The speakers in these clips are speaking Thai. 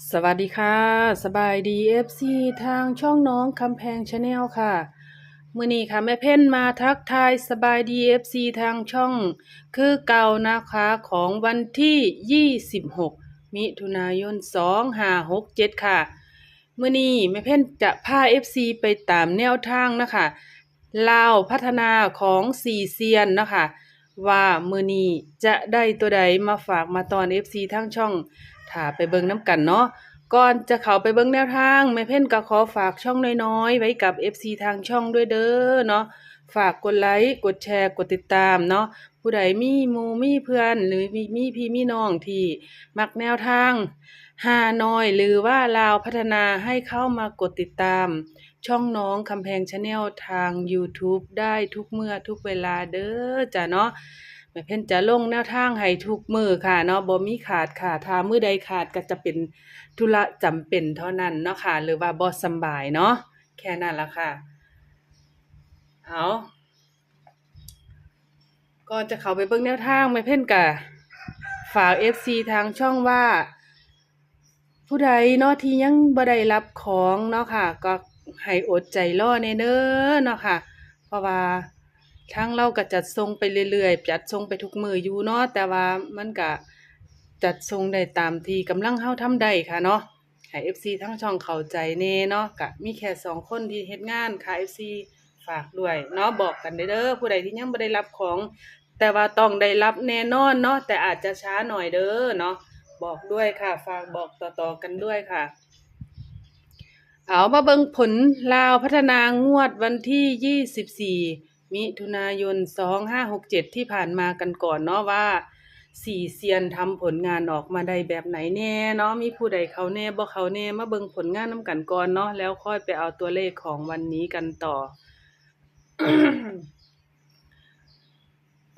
สวัสดีค่ะ สบายดีเอฟซีทางช่องน้องคำแพงชาแนลค่ะมื่อนี้ค่ะแม่เพ่นมาทักทายสบายดีเอฟซีทางช่อง คือเก่านะคะของวันที่ 26 มิถุนายน 2567 ค่ะมื่อนี้แม่เพ่นจะพาเอฟซีไปตามแนวทางนะคะลาวพัฒนาของสี่เซียนนะคะว่ามือนี้จะได้ตัวใดมาฝากมาตอน FC ทั้งช่อง ถ้าไปเบิ่งน้ำกันเนาะก่อนจะเข้าไปเบิ่งแนวทางแม่เพ่นก็ขอฝากช่องน้อยๆ ไว้กับ FC ทางช่องด้วยเด้อเนาะฝากกดไลค์กดแชร์กดติดตามเนาะผู้ใดมีหมูมีเพื่อน หรือมีมีพี่มีน้องที่มักแนวทางหาน้อย หรือว่าลาวพัฒนาให้เข้ามากดติดตาม ช่องน้องคำแพงชาแนลทาง YouTube ได้ทุกเมื่อทุกเวลาเด้อจ้ะเนาะ แม่เพ่นจะลงแนวทางให้ทุกมือค่ะเนาะบ่มีขาดค่ะถ้ามือใดขาดก็จะเป็นธุระจำเป็นเท่านั้นเนาะค่ะ หรือว่าบ่สำบายเนาะแค่นั้นละค่ะเอาก่อนจะเข้าไปเบิ่งแนวทางแม่เพ่นกะฝาก FC ทางช่องว่า ผู้ใดเนาะที่ยังบ่ได้รับของเนาะค่ะ ก็ให้อดใจรอแน่เด้อเนาะค่ะ เพราะว่า ทางเราก็จัดส่งไปเรื่อยๆ จัดส่งไปทุกมืออยู่เนาะแต่ว่ามันก็จัดส่งได้ตามที่กำลังเฮาทำได้ค่ะเนาะให้ FC ทั้งช่องเข้าใจแน่เนาะก็มีแค่สองคนที่เฮ็ดงานค่ะ FC ฝากด้วยเนาะบอกกันเด้อผู้ใดที่ยังบ่ได้รับของ แต่ว่าต้องได้รับแน่นอนเนาะแต่อาจจะช้าหน่อยเด้อเนาะบอกด้วยค่ะฝากบอกต่อๆกันด้วยค่ะ เอามาเบิ่งผลลาวพัฒนางวดวันที่ 24 มิถุนายน 2567 ที่ผ่านมากันก่อนเนาะว่าสี่เซียนทำผลงานออกมาได้แบบไหนแน่เนาะมีผู้ใดเขาแน่บ่เขาแน่มาเบิ่งผลงานนํกันก่อนเนาะแล้วค่อยไปเอาตัวเลขของวันนี้กันต่อ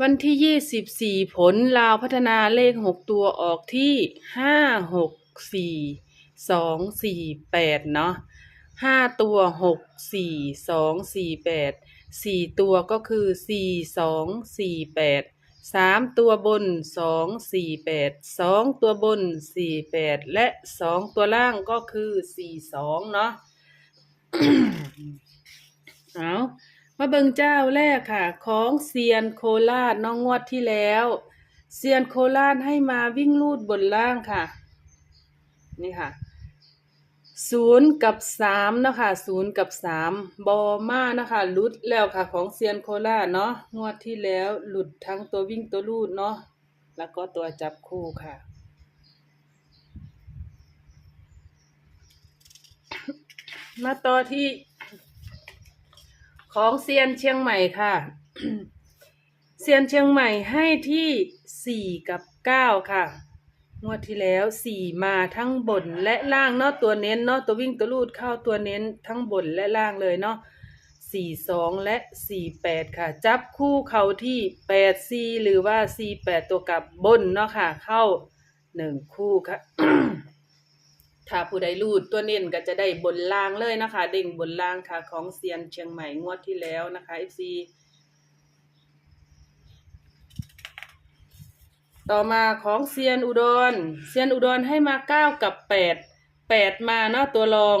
วันที่ยี่สิบสี่ผลลาวพัฒนาเลขหกตัวออกที่ห้าหกสี่สองสี่แปดเนาะห้าตัวหกสี่สองสี่แปด สี่ตัวก็คือสี่สองสี่แปดสามตัวบนสองสี่แปดสองตัวบนสี่แปดและสองตัวล่างก็คือสี่สองเนาะเอามาเบิงเจ้าแรกค่ะ ของเซียนโคราชน้องงวดที่แล้วเซียนโคราชให้มาวิ่งลูดบนล่างค่ะ นี่ค่ะ ศูนย์กับสามนะคะศูนย์กับสามบอมานะคะหลุดแล้วค่ะของเซียนโคราเนาะงวดที่แล้วหลุดทั้งตัววิ่งตัวลูดเนาะแล้วก็ตัวจับคู่ค่ะ มาต่อที่ ของเซียนเชียงใหม่ค่ะ เซียนเชียงใหม่ให้ที่สี่กับเก้าค่ะ งวดที่แล้วสี่มาทั้งบนและล่างเนาะตัวเน้นเนาะตัววิ่งตัวลูดเข้าตัวเน้นทั้งบนและล่างเลยเนาะสี่สองและสี่แปดค่ะ จับคู่เขาที่แปดสี่หรือว่าสี่แปดตัวกลับบนเนาะค่ะ เข้าหนึ่งคู่ค่ะ ถ้าผู้ใดรูดตัวเน้นก็จะได้บนล่างเลยนะคะ เด้งบนล่างค่ะ ของเซียนเชียงใหม่งวดที่แล้วนะคะ FC ต่อมาของเซียนอุดรเซียนอุดรให้มาเก้ากับแปดแปดมาเนาะตัวรอง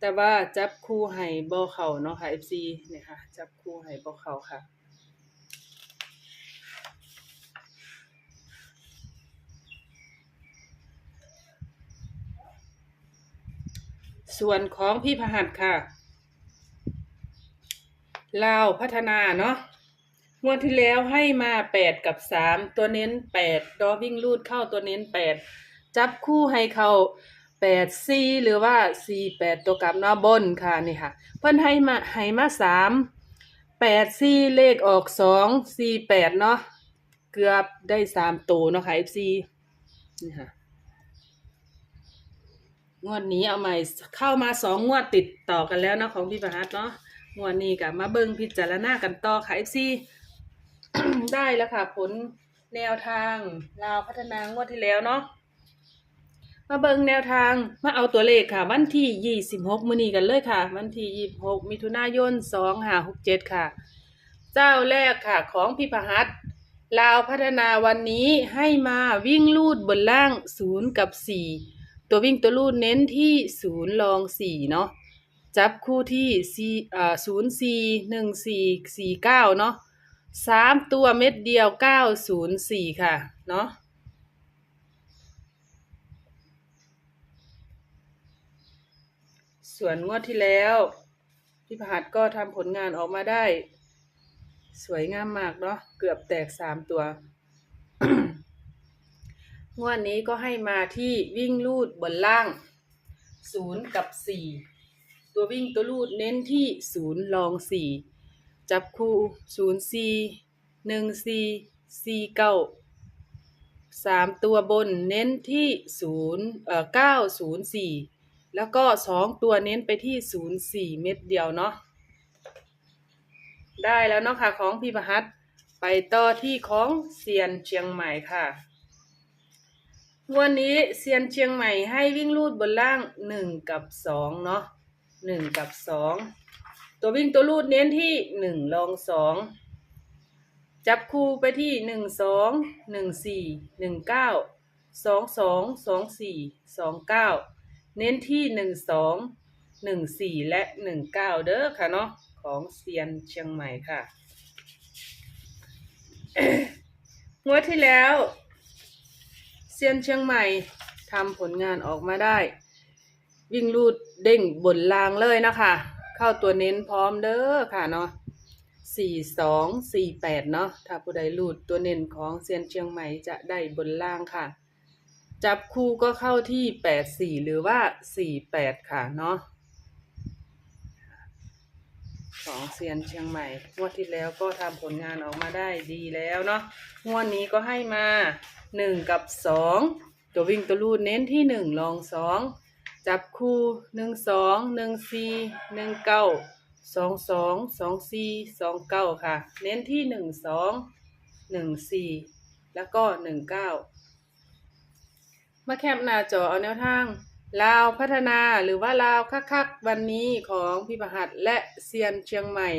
แต่ว่าจับคู่ให้บ่เข่าเนาะค่ะ FC เนี่ยค่ะ จับคู่ให้บ่เข่าค่ะส่วนของพี่พหัสค่ะ ลาวพัฒนาเนาะ งวดที่แล้วให้มาแปดกับสามตัวเน้นแปดดอวิ่งลูดเข้าตัวเน้นแปดจับคู่ให้เขาแปดสี่หรือว่าสี่แปดตัวกลับเนาะบนค่ะนี่ค่ะ เพิ่นให้มาให้มาสามแปดสี่เลขออกสองสี่แปดเนาะเกือบได้สามตัวเนาะค่ะ FC นี่ค่ะงวดนี้เอาใหม่เข้ามาสองงวดติดต่อกันแล้วเนาะของพี่ประหัสเนาะงวดนี้กับมาเบิ่งพิจารณากันต่อค่ะ FC ได้แล้วค่ะ ผลแนวทางลาวพัฒนางวดที่แล้วเนาะมาเบิงแนวทางมาเอาตัวเลขค่ะ วันที่ยี่สิบหกมื้อนี้กันเลยค่ะ วันที่ยี่สิบหกมิถุนายนสองห้าหกเจ็ดค่ะ เจ้าแรกค่ะ ของพี่ประหัสลาวพัฒนาวันนี้ให้มาวิ่งลูดบนล่างศูนย์กับสี่ตัววิ่งตัวลูดเน้นที่ศูนย์รองสี่เนาะจับคู่ที่สี่อ่าศูนย์สี่หนึ่งสี่สี่เก้าเนาะ สามตัวเม็ดเดียวเก้าศูนย์สี่ค่ะ เนาะส่วนงวดที่แล้วพี่ประหัดก็ทำผลงานออกมาได้ สวยงามมากเนาะเกือบแตกสามตัว งวดนี้ก็ให้มาที่วิ่งลูดบนล่างศูนย์กับสี่ตัววิ่งตัวลูดเน้นที่ศูนย์ลองสี่ จับคู่ศูนย์สี่หนึ่งสี่สี่เก้าสามตัวบนเน้นที่ศูนย์เอ่อเก้าศูนย์สี่แล้วก็สองตัวเน้นไปที่ศูนย์สี่เม็ดเดียวเนาะได้แล้วเนาะค่ะของพี่ประหัตไปต่อที่ของเซียนเชียงใหม่ค่ะวันนี้เซียนเชียงใหม่ให้วิ่งลูดบนล่างหนึ่งกับสองเนาะหนึ่งกับสอง ตัววิ่งตัวลูดเน้นที่หนึ่งลองสองจับคู่ไปที่หนึ่งสองหนึ่งสี่หนึ่งเก้าสองสองสองสี่สองเก้าเน้นที่หนึ่งสองหนึ่งสี่และหนึ่งเก้าเด้อค่ะเนาะของเซียนเชียงใหม่ค่ะงวดที่แล้วเซียนเชียงใหม่ทำผลงานออกมาได้ วิ่งลูดเด้งบนรางเลยนะคะ เข้าตัวเน้นพร้อมเด้อค่ะเนาะสี่สองสี่แปดเนาะถ้าผู้ใดลูดตัวเน้นของเซียนเชียงใหม่จะได้บนล่างค่ะ จับคู่ก็เข้าที่แปดสี่หรือว่าสี่แปดค่ะเนาะของเซียนเชียงใหม่งวดที่แล้วก็ทำผลงานออกมาได้ดีแล้วเนาะงวดนี้ก็ให้มาหนึ่งกับสองตัววิ่งตัวลูดเน้นที่หนึ่งลองสอง จับคู่หนึ่งสองหนึ่งสี่หนึ่งเก้าสองสองสองสี่สองเก้าค่ะ เน้นที่หนึ่งสองหนึ่งสี่แล้วก็หนึ่งเก้ามาแคปหน้าจอเอาแนวทางลาวพัฒนาหรือว่าลาวคักๆวันนี้ของพี่ประหัตและเซียนเชียงใหม่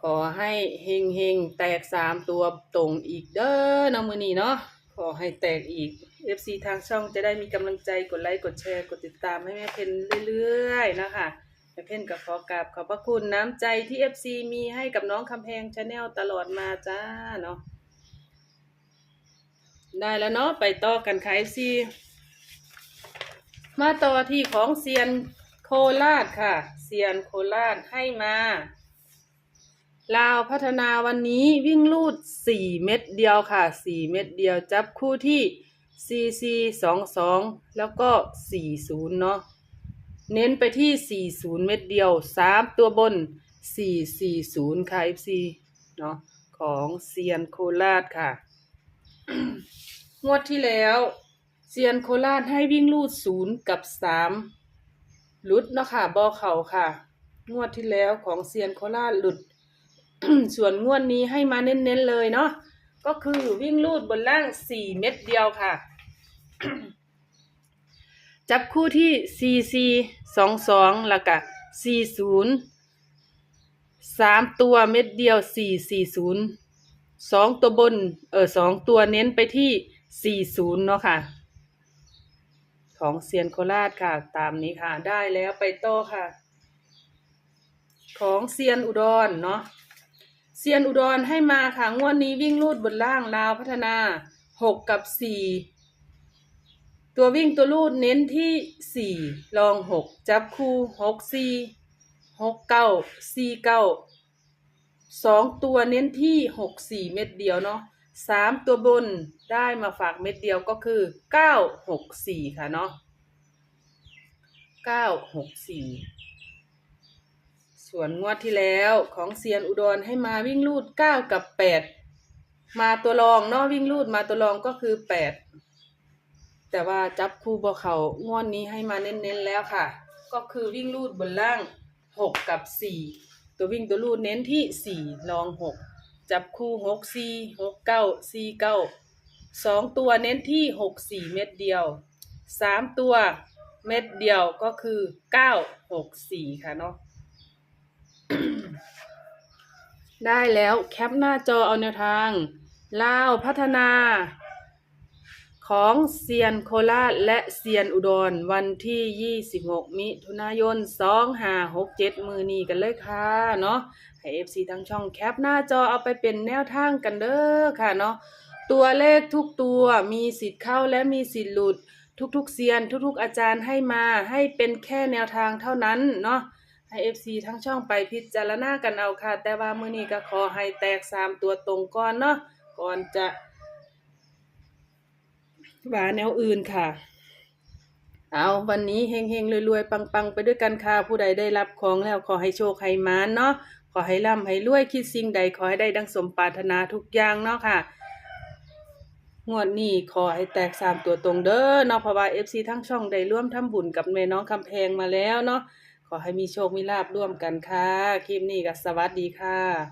ขอให้เฮงเฮงแตกสามตัวตรงอีกเด้อนาะมือนี้เนาะขอให้แตกอีก FC ทางช่องจะได้มีกำลังใจกดไลค์กดแชร์กดติดตามให้แม่เพนเรื่อยๆนะคะแม่เพนก็ขอกราบขอบพระคุณน้ำใจที่ FC มีให้กับน้องคำแพงชาแนลตลอดมาจ้าเนาะได้แล้วเนาะไปต่อกันค่ะ FC มาต่อที่ของเซียนโคราชค่ะ เซียนโคราชให้มาลาวพัฒนาวันนี้วิ่งลูดสี่เม็ดเดียวค่ะสี่เม็ดเดียวจับคู่ที่ ซีซีสองสองแล้วก็สี่ศูนย์เนาะเน้นไปที่สี่ศูนย์เม็ดเดียวสามตัวบนสี่สี่ศูนย์ค่ะ FC เนาะของเซียนโคราชค่ะ งวดที่แล้วเซียนโคราชให้วิ่งลูดศูนย์กับสามหลุดเนาะค่ะบอเข่าค่ะ งวดที่แล้วของเซียนโคราชหลุด ส่วนงวดนี้ให้มาเน้นๆเลยเนาะก็คือวิ่งลูดบนล่างสี่เม็ดเดียวค่ะ จับคู่ที่ซีซีสองสองแล้วก็สี่ศูนย์สามตัวเม็ดเดียวสี่สี่ศูนย์สองตัวบน เออสองตัวเน้นไปที่สี่ศูนย์เนาะค่ะ ของเซียนโคราชค่ะ ตามนี้ค่ะ ได้แล้วไปโต้ค่ะ ของเซียนอุดรเนาะเซียนอุดรให้มาค่ะ งวดนี้วิ่งลูดบนล่างลาวพัฒนาหกกับสี่ ตัววิ่งตัวลูดเน้นที่สี่ลองหกจับคู่หกสี่หกเก้าสี่เก้าสองตัวเน้นที่หกสี่เม็ดเดียวเนาะสามตัวบนได้มาฝากเม็ดเดียวก็คือเก้าหกสี่ค่ะเนาะเก้าหกสี่ส่วนงวดที่แล้วของเซียนอุดรให้มาวิ่งลูดเก้ากับแปดมาตัวรองเนาะวิ่งลูดมาตัวรองก็คือแปด แต่ว่าจับคู่บ่เขางวดนี้ให้มาเน้นๆแล้วค่ะ ก็คือวิ่งลูดบนล่างหกกับสี่ตัววิ่งตัวลูดเน้นที่สี่รองหกจับคู่หกสี่หกเก้าสี่เก้าสองตัวเน้นที่หกสี่เม็ดเดียวสามตัวเม็ดเดียวก็คือเก้าหกสี่ค่ะเนาะได้แล้วแคปหน้าจอเอาแนวทางลาวพัฒนา ของเซียนโคราชและเซียนอุดรวันที่ 26 มิถุนายน 2567 มือนี้กันเลยค่ะ เนาะให้ FC ทั้งช่องแคปหน้าจอเอาไปเป็นแนวทางกันเด้อค่ะเนาะตัวเลขทุกตัวมีสิทธิ์เข้าและมีสิทธิ์หลุด ทุกๆเซียน ทุกๆอาจารย์ให้มาให้เป็นแค่แนวทางเท่านั้นเนาะให้ FC ทั้งช่องไปพิจารณากันเอาค่ะ แต่ว่ามือนี้ก็ขอให้แตก 3 ตัวตรงก่อนเนาะก่อนจะ ว่าแนวอื่นค่ะ เอาวันนี้เฮงๆรวยๆ ปังๆ ไปด้วยกันค่ะ ผู้ใดได้รับของแล้วขอให้โชคให้มานเนาะขอให้ร่ำให้รวยคิดสิ่งใดขอให้ได้ดังสมปรารถนาทุกอย่างเนาะค่ะงวดนี้ขอให้แตกสามตัวตรงเด้อเนาะเพราะว่า FC ทั้งช่องได้ร่วมทำบุญกับแม่น้องคำแพงมาแล้วเนาะขอให้มีโชคมีลาบร่วมกันค่ะ คลิปนี้ก็สวัสดีค่ะ